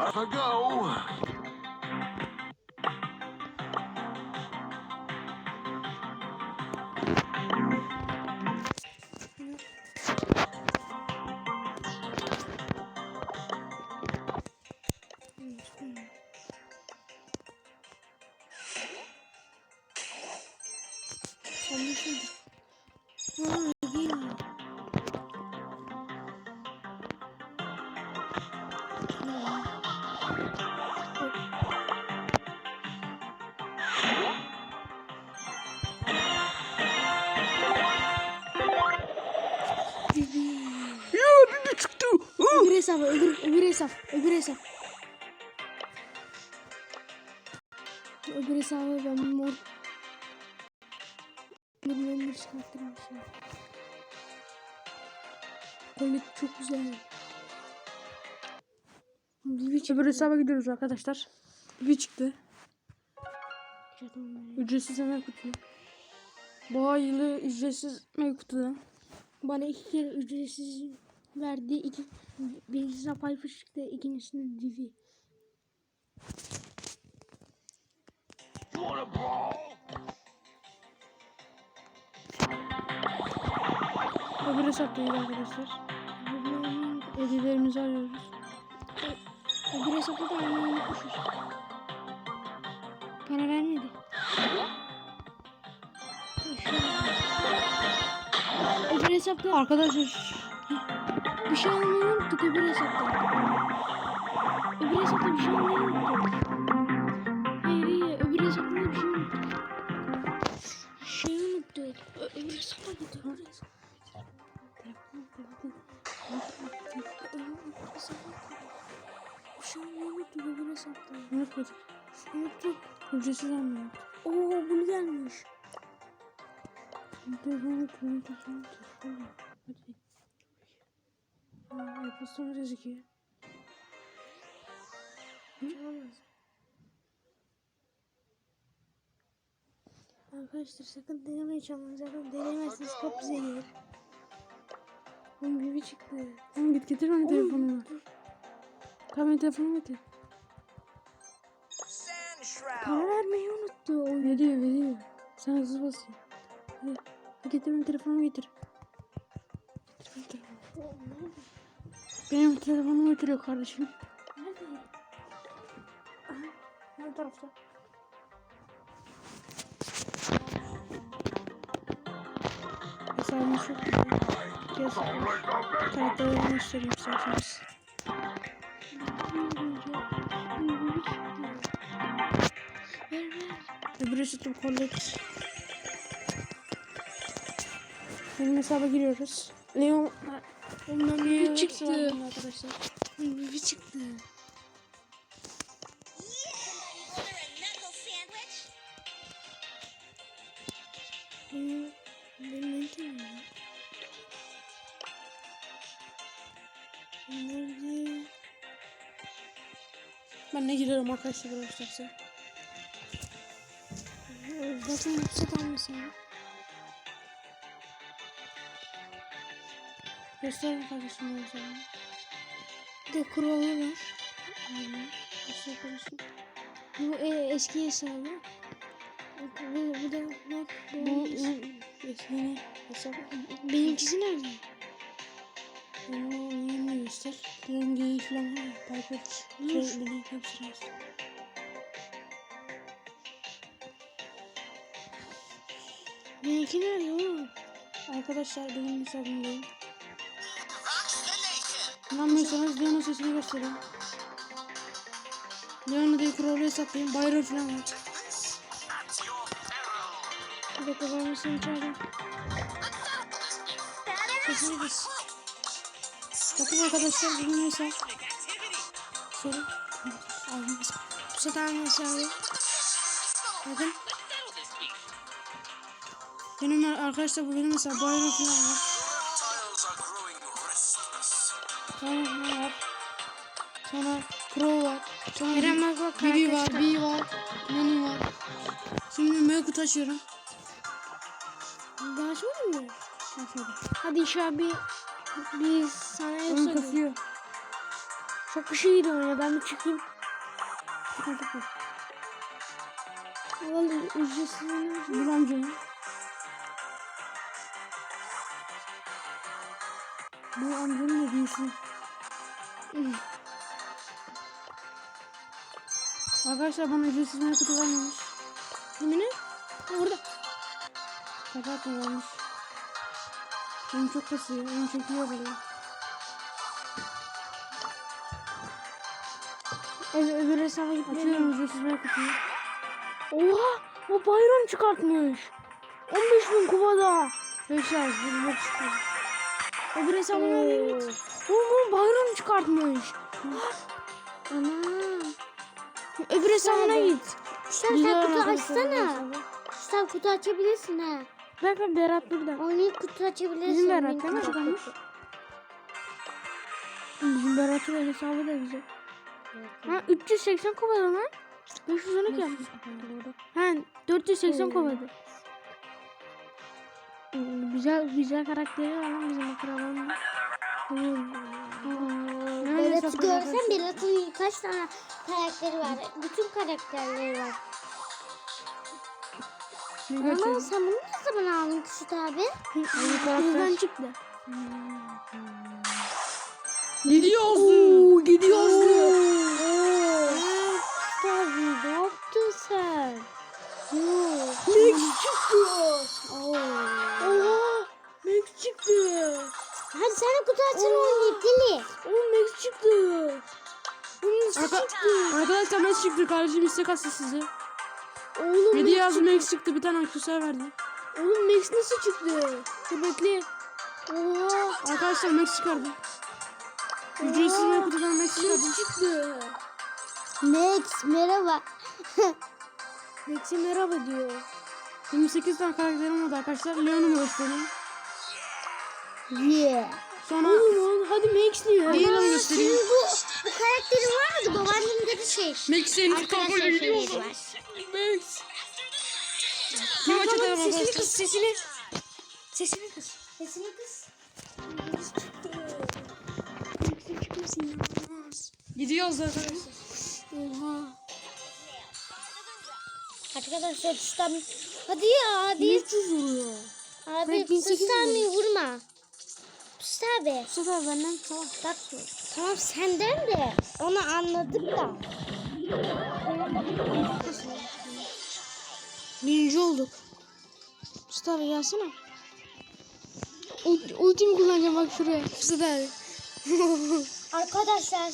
Off I go. Hesap, öbür hesap. Öbür hesabı ben mor... Bir memur çıkarttırmışım. Kolik çok güzel. Bir Öbür hesaba gidiyoruz arkadaşlar. Bir çıktı. Ücretsiz hemen kutu. Bu aylığı ücretsiz mevkutudan. Bana iki kere ücretsiz verdi. İki, birincisine Piper çıktı, ikincisine Divi. Öbür hesaptayız arkadaşlar. Hediyelerimizi arıyoruz. Öbür hesapta da almayı unutmuşuz. Para vermedi. Öbür hesapta Arkadaşlar bir şey almayı unuttuk öbür hesapta. Öbür hesapta bir şey almayı unuttuk. Hayır hayır öbür hesapta da bir şey unuttuk. Şeyi unuttuk. Ö- öbür hesapta gitti. Öbür hesapta. Öbür hesapta. Bir şey almayı unuttuk öbür hesapta. unutmadık. Unuttuk. Ücretsiz almıyor. Oo bunu gelmiş. Telefonu telefonu telefonu telefonu. Hadi. Aa, yapasın rezeki. Arkadaşlar sakın denemeyin çalmayın. Zaten denemezseniz kap bize gelir. Oğlum gibi çıktı. Oğlum git getir bana telefonumu. benim telefonumu getir. Para vermeyi unuttu. Veriyor veriyor. Sen hızlı basayım. Hadi. Getir benim telefonumu. Getir benim telefonumu. Getiriyor kardeşim. Nerede? Ön tarafta. Hesabımı çok güzel. Kes. Kartlarını göstereyim isterseniz. Öbür hesabım kollet. Benim hesaba giriyoruz. Leon Ondan bir çıktı. arkadaşlar. Bir çıktı. Benim mentim ya. Nerede? Ben ne girerim arkadaşlar arkadaşlar. Zaten yüksek almışsın. Göster kardeşim o zaman. Bir de kuralı var. Aynen. Göster kardeşim. Bu e, eski hesabı. Bu, bu da bak bu, yeni hesap. benimkisi nerede? Benim yeni göster. Rengi falan var. Piper. Şey, beni hepsi göster. Benimki nerede oğlum? Arkadaşlar benim hesabımdayım. İnanmıyorsanız Leon'un sesini göstereyim. Leon'u da kurulu hesaplayayım. Bayrağı falan var. Bir dakika ben seni çağırayım. Sesini kız. Bakın arkadaşlar benim hesap. Soru. Aldım. Bu sefer hesabı. Bakın. Benim ar- arkadaşlar bu benim mesela bayram falan var. Ne var? Sonra Pro var. Sonra Eren bak bak Bibi var, B var, Nani var. Şimdi mega kutu açıyorum. Daha açmadın mı? Açmadım. Hadi inşallah bir bir sana son kasıyor. çok bir şey gidiyor ya ben bir çıkayım. Tıkır tıkır. Vallahi ücretsiz oynamışım. Bu amcam. Bu amcanın hediyesi. Arkadaşlar bana ücretsiz mega kutu vermemiş. Yemin et. Ha, Orada. Şaka yapma vermiş. Oyun çok kasıyor. Oyun çok iyi oluyor. Öbür, öbür hesaba gitmeyelim. Açıyorum ücretsiz mega kutuyu. Oha! O bayram çıkartmış. 15 bin kupada. 5 yaz. Bir bok çıktı. Öbür hesabına git. Oğlum bayram çıkartmış. Ana. Öbür hesabına git. Sen sen kutu açsana. Sen kutu açabilirsin ha. Bak bak Berat burada. Oynayıp kutu açabilirsin. Bizim Berat değil mi? Çıkarmış. Bizim Berat'ın hesabı da güzel. Ha 380 kupada lan. 512 yapmış. Ha 480 kupada. Hmm, Güzel güzel karakteri var lan bizim akrabamın. Berat'ı görsen? Berat'ın kaç tane karakteri var. Bütün karakterleri var. Ama sen bunu ne zaman aldın Kuşut abi? Bizden çıktı. Gidiyorsun. gidiyorsun. Abi ne yaptın sen? Max çıktı. Oha. Max çıktı. Hadi sen de kutu açsana oynayıp deli. Oğlum Max çıktı. Nasıl Arka- çıktı? Arkadaşlar Max çıktı. Kardeşim istek attı size. Oğlum Hediye Max yazdı çıktı. Max çıktı. Bir tane aksesuar verdi. Oğlum Max nasıl çıktı? Dur bekle. Oha. Arkadaşlar Max çıkardı. Ücretsiz mega kutudan Max çıkardı. Max çıktı. Max merhaba. Max'e merhaba diyor. 28 tane karakterim oldu arkadaşlar. Leon'umu göstereyim. Yeah. Sonra Oğlum hadi Max diyor. Diğerini Senin göstereyim. bu, bu karakterin var mıydı? Babaannem dedi şey. Max en Arkadaşlar şey var. Max. Kim açacak Sesini arkadaşlar? kız sesini. Sesini kız. Sesini kız. Gidiyoruz arkadaşlar. Oha. Arkadaşlar sustam. Hadi ya abi. 300 vuruyor. Abi 1800 sustamı vurma. Sus abi. Bu sefer benden tamam. Bak tamam senden de. Onu anladık da. Birinci olduk. Mustafa gelsene. Ult- Ultimi kullanacağım bak şuraya. Mustafa abi. Arkadaşlar.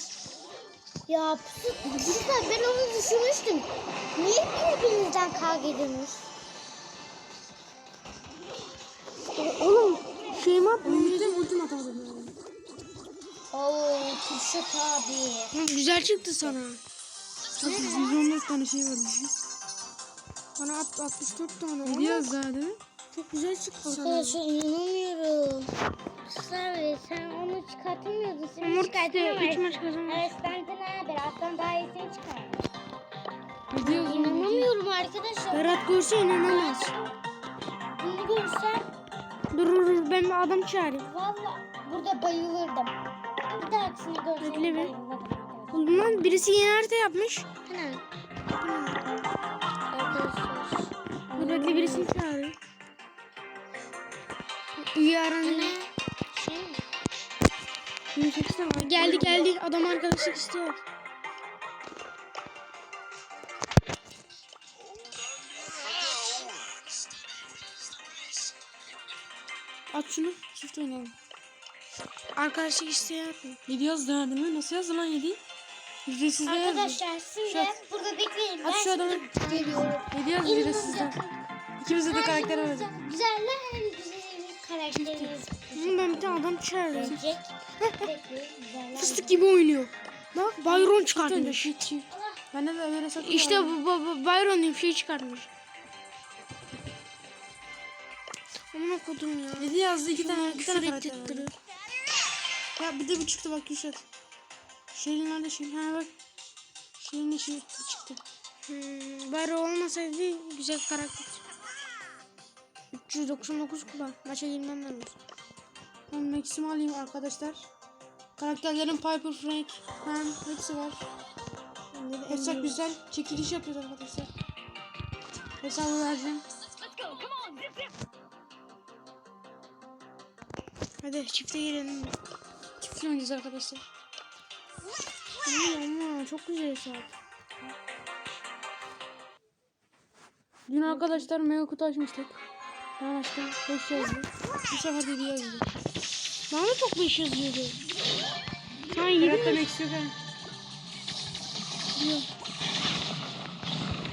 Ya Pusat ben onu düşünmüştüm. Niye birbirinizden kavga ediyorsunuz? Şeyimi atma. Ultim atamadım. Oo Pusat abi. Hı, Güzel çıktı sana. 114 tane şey verdi. Bana at, 64 tane. Gidiyoruz daha değil mi? Çok güzel çıktı sana. Arkadaşlar inanamıyorum. Abi sen onu çıkartamıyordun. Sen Umut çıkartıyorsun. işte 3 maç kazanmış. Evet bence ne haber? Aslan daha iyisini çıkar. Gidiyoruz. İnanamıyorum arkadaşlar. Berat görse inanamaz. Bunu görsem Dur dur dur ben adam çağırayım. valla burada bayılırdım. Bir dahakisini görsem Bekle bir. bayılırdım lan birisi yeni harita yapmış. Hani? Arkadaşlar. Dur bekle birisini çağırayım. İyi aranın. Şey mi? 28 tane var. Geldi geldi. Adam arkadaşlık istiyor. Aç şunu. Çift oynayalım. Arkadaşlık isteyen yapmıyor. Gidiyoruz daha değil mi? Nasıl yazdın lan 7'yi? Ücretsiz de yazdı. Arkadaşlar şimdi Şu- burada bekleyin. Aç Ben şu adamı. geliyorum. Gidiyoruz ücretsizden. İkimize de karakter verdi. Güzeller hem güzel karakteriniz Oğlum ben bir tane adam çağırıyorum. gelecek. Bekleyin güzeller. Fıstık gibi oynuyor. Bak Byron Önce çıkartmış. çift çift. Bende de öyle satın İşte bu, bu, bu Byron diye bir şey çıkartmış. Amına kodum ya. Yedi yazdı iki tane iki Küfür tane karakter var. Ya bir de bu çıktı bak Kürşat. Şirin nerede Şirin? Ha bak. Şirin de şey çıktı. Hmm, Byron olmasaydı güzel karakter. 399 kupa. Maça girmem lazım. Ben Max'imi alayım arkadaşlar. Karakterlerin Piper, Frank, Pam hepsi var. Hesap güzel. Çekiliş yapıyoruz arkadaşlar. Hesabı vereceğim. Hadi çifte girelim. Çiftli oynayacağız arkadaşlar. Ama, çok güzel hesap. Dün arkadaşlar mega kutu açmıştık. Ben açtım. 5 yazdı. Bu sefer de yazdı. Bana da çok 5 yazıyordu. Sen yedi Hayatta mi? Max yok ha. Yok.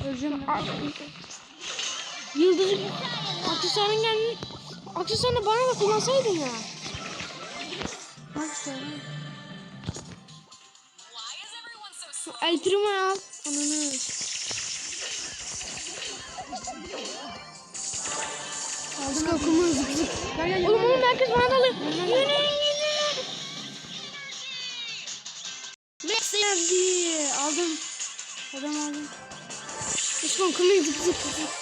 Öleceğim ben. Yıldız aksesuarın geldi. Aksesuarını bana da kullansaydın ya. Ha. El Primo al. Ananı. Aldım kumu zıp zıp. Oğlum oğlum herkes bana dalıyor. Max yazdı. Aldım. Adam aldım. Osman kumu zıp zıp zıp.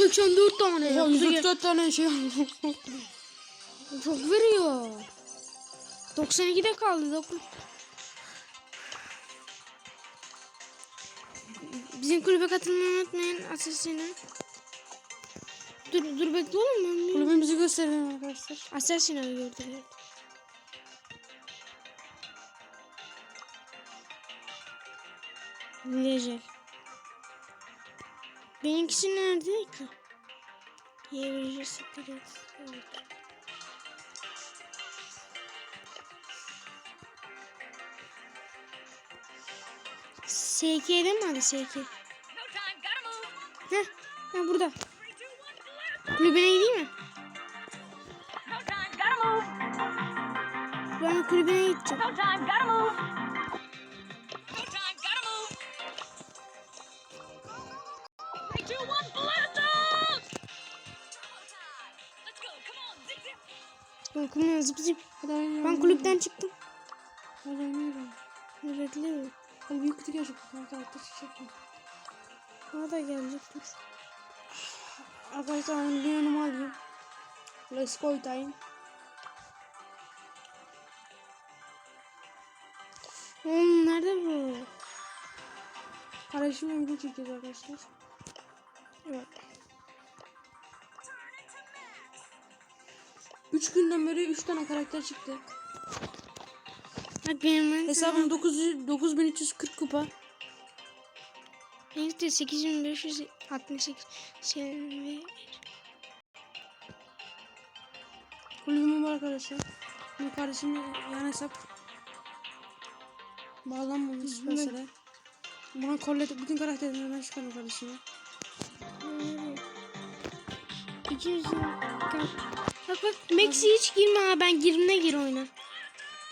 84 tane Ya yaptı. 144 tane şey. Çok veriyor. 92'de kaldı. Bizim kulübe katılmayı unutmayın. Asasini. Dur dur bekle oğlum. Kulübümüzü gösterelim arkadaşlar. Asasini gördüler. Lejer. Benimkisi nerede ki? Secret. Evet. SK'de mi hadi SK? Heh, ha burada. Kulübüne gideyim mi? Ben kulübüne gideceğim. Ben kulübüne zıp zıp. Ben kulüpten çıktım. Bekle. Hadi büyük kutu gelecek. Çıkacak mı? Bana da gelecek. Dur. Arkadaşlar ben bir yanıma alayım. Let's go time. Oğlum nerede bu? Kardeşimle video çekeceğiz arkadaşlar. Evet. 3 günden beri 3 tane karakter çıktı. Bak benim ben Hesabım 900 9340 kupa. Benimki de 8568 senin ve Kulübüm var arkadaşlar. Bu kardeşimle yan hesap. Bağlanmamış mesela. Bana kollet bütün karakterlerini ben çıkarım kardeşime. 200 Bak bak Max'i hiç girme ha ben girimine gir oyna.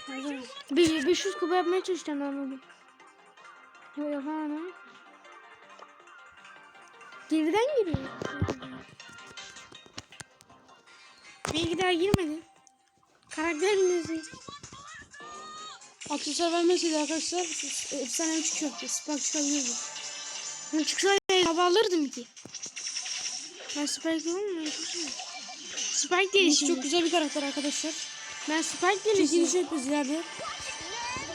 Hadi. Be- 500 kupa yapmaya çalışacağım ben bunu. Yok yapamadım. Geriden giriyor. Belki daha girmedi. Karakter mi Aksesuar vermeseydi arkadaşlar efsane çıkacaktı. Spark çıkabilirdi. Ben çıksa hava alırdım ki. Ben Spike olmuyor. Spike şimdi. çok güzel bir karakter arkadaşlar. Ben Spike değil Çekiliş yapıyoruz ileride.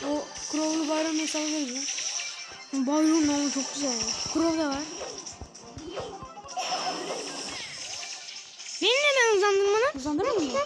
O Crow'lu bayram hesabı vereceğim. Bayron ama çok güzel. Crow da var. Beni neden uzandırmadın? Uzandırmadın mı?